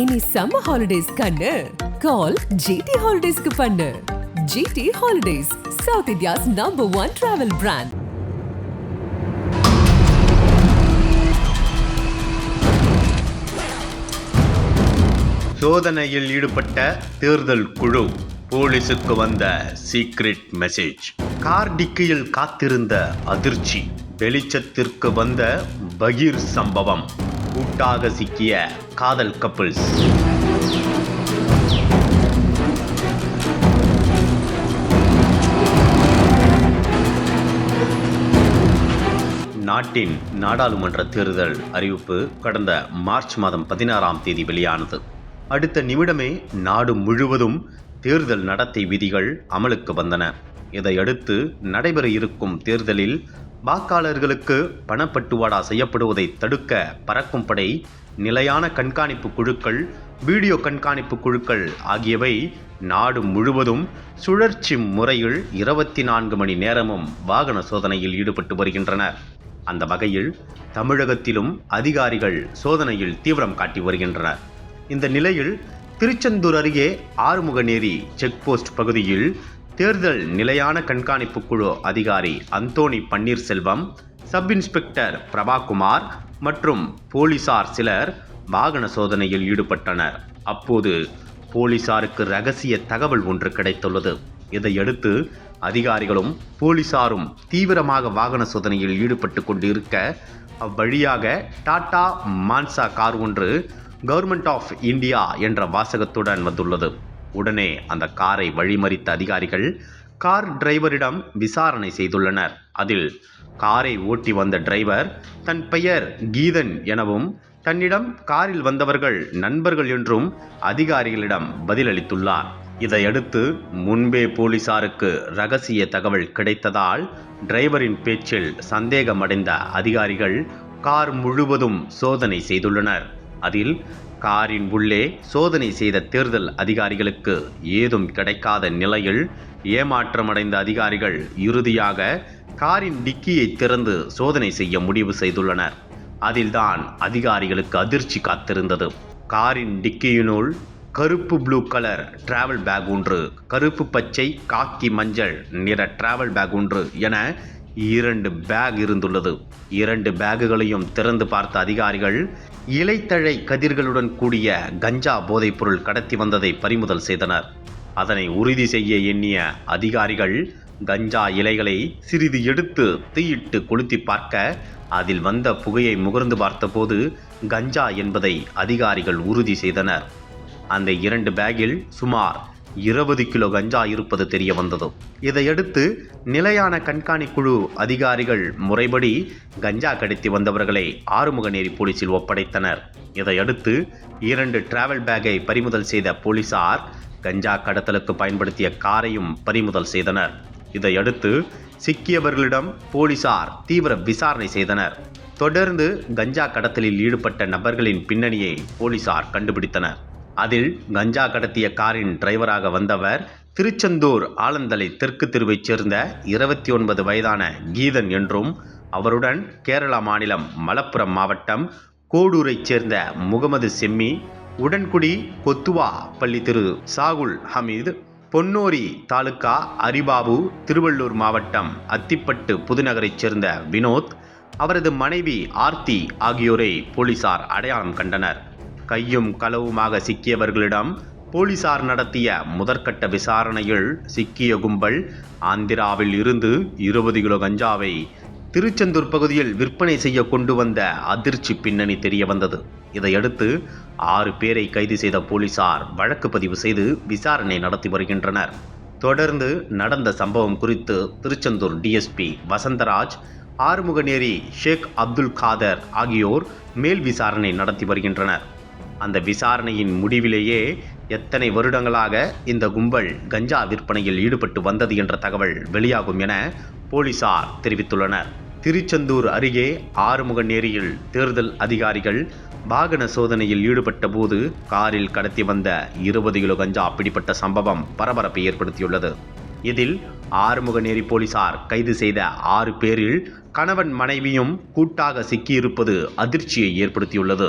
இனி summer holidays கண்ணு. கால் GT ஹாலிடேஸ்க்கு பண்ணு. GT Holidays South India's number one travel brand சோதனையில் ஈடுபட்ட தேர்தல் குழு போலீசுக்கு வந்த சீக்ரெட் மெசேஜ் கார் டிக்கியில் காத்திருந்த அதிர்ச்சி வெளிச்சத்திற்கு வந்த பகீர் சம்பவம். கூட்டாக சிக்கிய காதல் கப்பிள்ஸ். நாட்டின் நாடாளுமன்ற தேர்தல் அறிவிப்பு கடந்த மார்ச் மாதம் பதினாறாம் தேதி வெளியானது. அடுத்த நிமிடமே நாடு முழுவதும் தேர்தல் நடத்தை விதிகள் அமலுக்கு வந்தன. இதையடுத்து நடைபெற இருக்கும் தேர்தலில் வாக்காளர்களுக்கு பணப்பட்டுவாடா செய்யப்படுவதை தடுக்க பறக்கும் படை நிலையான கண்காணிப்பு குழுக்கள் வீடியோ கண்காணிப்பு குழுக்கள் ஆகியவை நாடு முழுவதும் சுழற்சி முறையில் இருபத்தி நான்கு மணி நேரமும் வாகன சோதனையில் ஈடுபட்டு வருகின்றனர். அந்த வகையில் தமிழகத்திலும் அதிகாரிகள் சோதனையில் தீவிரம் காட்டி வருகின்றனர். இந்த நிலையில் திருச்செந்தூர் அருகே ஆறுமுகநேரி செக் போஸ்ட் பகுதியில் தேர்தல் நிலையான கண்காணிப்பு குழு அதிகாரி அந்தோணி பன்னீர்செல்வம் சப் இன்ஸ்பெக்டர் பிரபாகுமார் மற்றும் போலீசார் சிலர் வாகன சோதனையில் ஈடுபட்டனர். அப்போது போலீசாருக்கு ரகசிய தகவல் ஒன்று கிடைத்துள்ளது. இதையடுத்து அதிகாரிகளும் போலீசாரும் தீவிரமாக வாகன சோதனையில் ஈடுபட்டு கொண்டிருக்க அவ்வழியாக டாடா மான்சா கார் ஒன்று கவர்மெண்ட் ஆஃப் இந்தியா என்ற வாசகத்துடன் வந்துள்ளது. உடனே அந்த காரை வழிமறித்த அதிகாரிகள் கார் டிரைவரிடம் விசாரணை செய்துள்ளனர். அதில் காரை ஓட்டி வந்த டிரைவர் தன் பெயர் கீதன் எனவும் தன்னிடம் காரில் வந்தவர்கள் நண்பர்கள் என்றும் அதிகாரிகளிடம் பதிலளித்துள்ளார். இதையடுத்து முன்பே போலீசாருக்கு ரகசிய தகவல் கிடைத்ததால் டிரைவரின் பேச்சில் சந்தேகமடைந்த அதிகாரிகள் கார் முழுவதும் சோதனை செய்துள்ளனர். அதில் காரின் உள்ளே சோதனை செய்த தேர்தல் அதிகாரிகளுக்கு ஏதும் கிடைக்காத நிலையில் ஏமாற்றமடைந்த அதிகாரிகள் இறுதியாக காரின் டிக்கியை திறந்து சோதனை செய்ய முடிவு செய்துள்ளனர். அதில்தான் அதிகாரிகளுக்கு அதிர்ச்சி காத்திருந்தது. காரின் டிக்கியினுள் கருப்பு ப்ளூ கலர் டிராவல் பேக் ஒன்று கருப்பு பச்சை காக்கி மஞ்சள் நிற டிராவல் பேக் ஒன்று என இரண்டு பேக் இருந்துள்ளது. இரண்டு பேகுகளையும் திறந்து பார்த்த அதிகாரிகள் இலைத்தழை கதிர்களுடன் கூடிய கஞ்சா போதைப்பொருள் கடத்தி வந்ததை பறிமுதல் செய்தனர். அதனை உறுதி செய்ய எண்ணிய அதிகாரிகள் கஞ்சா இலைகளை சிறிது எடுத்து தீயிட்டு கொளுத்தி பார்க்க அதில் வந்த புகையை முகர்ந்து பார்த்தபோது கஞ்சா என்பதை அதிகாரிகள் உறுதி செய்தனர். அந்த இரண்டு பேக்கில் சுமார் இருபது கிலோ கஞ்சா இருப்பது தெரிய வந்தது. இதையடுத்து நிலையான கண்காணிக்குழு அதிகாரிகள் முறைப்படி கஞ்சா கடத்தி வந்தவர்களை ஆறுமுகநேரி போலீசில் ஒப்படைத்தனர். இதையடுத்து இரண்டு டிராவல் பேக்கை பறிமுதல் செய்த போலீசார் கஞ்சா கடத்தலுக்கு பயன்படுத்திய காரையும் பறிமுதல் செய்தனர். இதையடுத்து சிக்கியவர்களிடம் போலீசார் தீவிர விசாரணை செய்தனர். தொடர்ந்து கஞ்சா கடத்தலில் ஈடுபட்ட நபர்களின் பின்னணியை போலீசார் கண்டுபிடித்தனர். அதில் கஞ்சா கடத்திய காரின் டிரைவராக வந்தவர் திருச்செந்தூர் ஆலந்தலை தெற்கு தெருவைச் சேர்ந்த இருபத்தி ஒன்பது வயதான கீதன் என்றும் அவருடன் கேரளா மாநிலம் மலப்புரம் மாவட்டம் கோடூரைச் சேர்ந்த முகமது செம்மி உடன்குடி கொத்துவா பள்ளி திரு சாகுல் ஹமீது பொன்னோரி தாலுகா அரிபாபு திருவள்ளூர் மாவட்டம் அத்திப்பட்டு புதுநகரைச் சேர்ந்த வினோத் அவரது மனைவி ஆர்த்தி ஆகியோரை போலீசார் அடையாளம் கண்டனர். கையும் களவுமாக சிக்கியவர்களிடம் போலீசார் நடத்திய முதற்கட்ட விசாரணையில் சிக்கிய கும்பல் ஆந்திராவில் இருந்து இருபது கிலோ கஞ்சாவை திருச்செந்தூர் பகுதியில் விற்பனை செய்ய கொண்டு வந்த அதிர்ச்சி பின்னணி தெரிய வந்தது. இதையடுத்து ஆறு பேரை கைது செய்த போலீசார் வழக்கு பதிவு செய்து விசாரணை நடத்தி வருகின்றனர். தொடர்ந்து நடந்த சம்பவம் குறித்து திருச்செந்தூர் டிஎஸ்பி வசந்தராஜ் ஆறுமுகநேரி ஷேக் அப்துல் காதர் ஆகியோர் மேல் விசாரணை நடத்தி வருகின்றனர். அந்த விசாரணையின் முடிவிலேயே எத்தனை வருடங்களாக இந்த கும்பல் கஞ்சா விற்பனையில் ஈடுபட்டு வந்தது என்ற தகவல் வெளியாகும் என போலீசார் தெரிவித்துள்ளனர். திருச்செந்தூர் அருகே ஆறுமுகநேரியில் தேர்தல் அதிகாரிகள் வாகன சோதனையில் ஈடுபட்ட போது காரில் கடத்தி வந்த இருபது கிலோ கஞ்சா பிடிப்பட்ட சம்பவம் பரபரப்பை ஏற்படுத்தியுள்ளது. இதில் ஆறுமுகநேரி போலீசார் கைது செய்த ஆறு பேரில் கணவன் மனைவியும் கூட்டாக சிக்கியிருப்பது அதிர்ச்சியை ஏற்படுத்தியுள்ளது.